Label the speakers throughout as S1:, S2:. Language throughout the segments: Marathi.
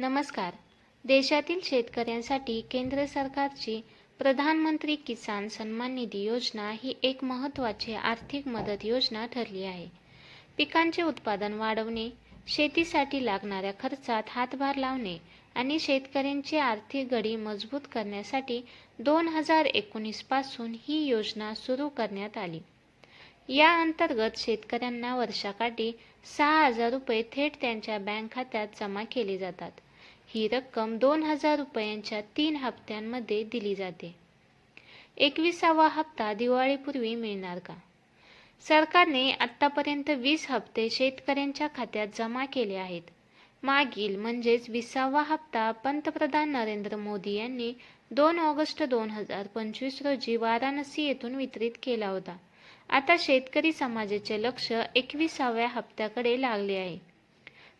S1: नमस्कार. देशातील शेतकऱ्यांसाठी केंद्र सरकारची प्रधानमंत्री किसान सन्मान निधी योजना ही एक महत्त्वाची आर्थिक मदत योजना ठरली आहे. पिकांचे उत्पादन वाढवणे शेतीसाठी लागणाऱ्या खर्चात हातभार लावणे आणि शेतकऱ्यांची आर्थिक घडी मजबूत करण्यासाठी दोन हजार एकोणीसपासून ही योजना सुरू करण्यात आली. या अंतर्गत शेतकऱ्यांना वर्षाकाठी सहा हजार रुपये थेट त्यांच्या बँक खात्यात जमा केले जातात. ही रक्कम दोन हजार रुपयांच्या तीन हप्त्यांमध्ये दिली जाते. एकविसावा हप्ता दिवाळीपूर्वी मिळणार का? सरकारने आत्तापर्यंत वीस हप्ते शेतकऱ्यांच्या खात्यात जमा केले आहेत. मागील म्हणजेच विसावा हप्ता पंतप्रधान नरेंद्र मोदी यांनी दोन ऑगस्ट दोन हजार पंचवीस रोजी वाराणसी येथून वितरित केला होता. आता शेतकरी समाजाचे लक्ष एकविसाव्या हप्त्याकडे लागले आहे.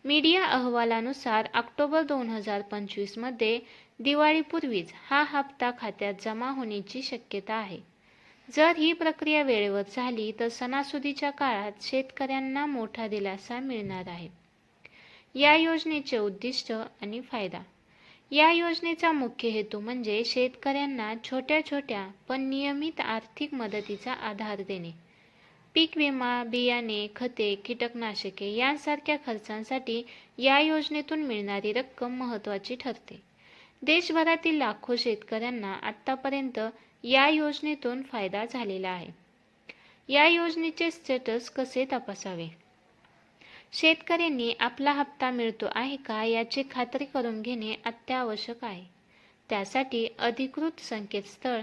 S1: मीडिया अहवालानुसार ऑक्टोबर दोन हजार पंचवीसमध्ये दिवाळीपूर्वीच हा हप्ता खात्यात जमा होण्याची शक्यता आहे. जर ही प्रक्रिया वेळेवर झाली तर सणासुदीच्या काळात शेतकऱ्यांना मोठा दिलासा मिळणार आहे. या योजनेचे उद्दिष्ट आणि फायदा. या योजनेचा मुख्य हेतू म्हणजे शेतकऱ्यांना छोट्या छोट्या पण नियमित आर्थिक मदतीचा आधार देणे. पीक विमा बियाणे खते कीटकनाशके यांसारख्या खर्चांसाठी या योजनेतून मिळणारी रक्कम महत्त्वाची ठरते. देशभरातील लाखो शेतकऱ्यांना आत्तापर्यंत या योजनेतून फायदा झालेला आहे. या योजनेचे स्टेटस कसे तपासावे? शेतकऱ्यांनी आपला हप्ता मिळतो आहे का याची खात्री करून घेणे अत्यावश्यक आहे. त्यासाठी अधिकृत संकेतस्थळ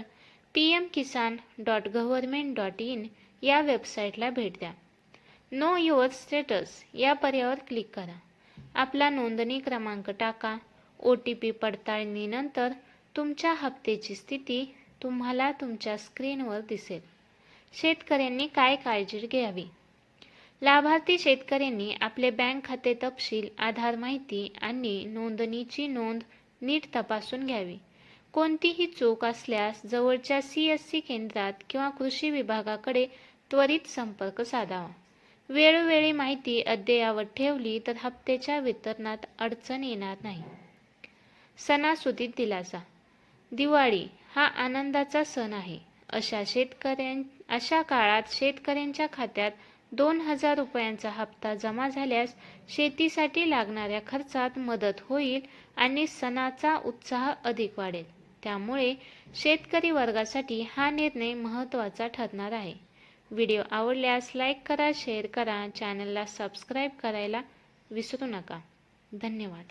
S1: P M Kisan dot government dot in या वेबसाईटला भेट द्या. नो युअर स्टेटस या पर्यावर क्लिक करा. आपला नोंदणी क्रमांक टाका. ओ टी पी पडताळणीनंतर तुमच्या हप्त्याची स्थिती तुम्हाला तुमच्या स्क्रीनवर दिसेल. शेतकऱ्यांनी काय काळजी घ्यावी? लाभार्थी शेतकऱ्यांनी आपले बँक खाते तपशील आधार माहिती आणि नोंदणीची नोंद नीट तपासून घ्यावी. कोणतीही चूक असल्यास जवळच्या सी एस सी केंद्रात किंवा कृषी विभागाकडे त्वरित संपर्क साधावा. वेळोवेळी माहिती अद्ययावत ठेवली तर हप्त्याच्या वितरणात अडचण येणार नाही. सणासुदीत दिलासा. दिवाळी हा आनंदाचा सण आहे. अशा शेतकऱ्यां अशा काळात शेतकऱ्यांच्या खात्यात दोन हजार रुपयांचा हप्ता जमा झाल्यास शेतीसाठी लागणाऱ्या खर्चात मदत होईल आणि सणाचा उत्साह अधिक वाढेल. त्यामुळे शेतकरी वर्गासाठी हा निर्णय महत्त्वाचा ठरणार आहे. व्हिडिओ आवडल्यास लाईक करा शेअर करा चॅनलला सबस्क्राईब करायला विसरू नका. धन्यवाद.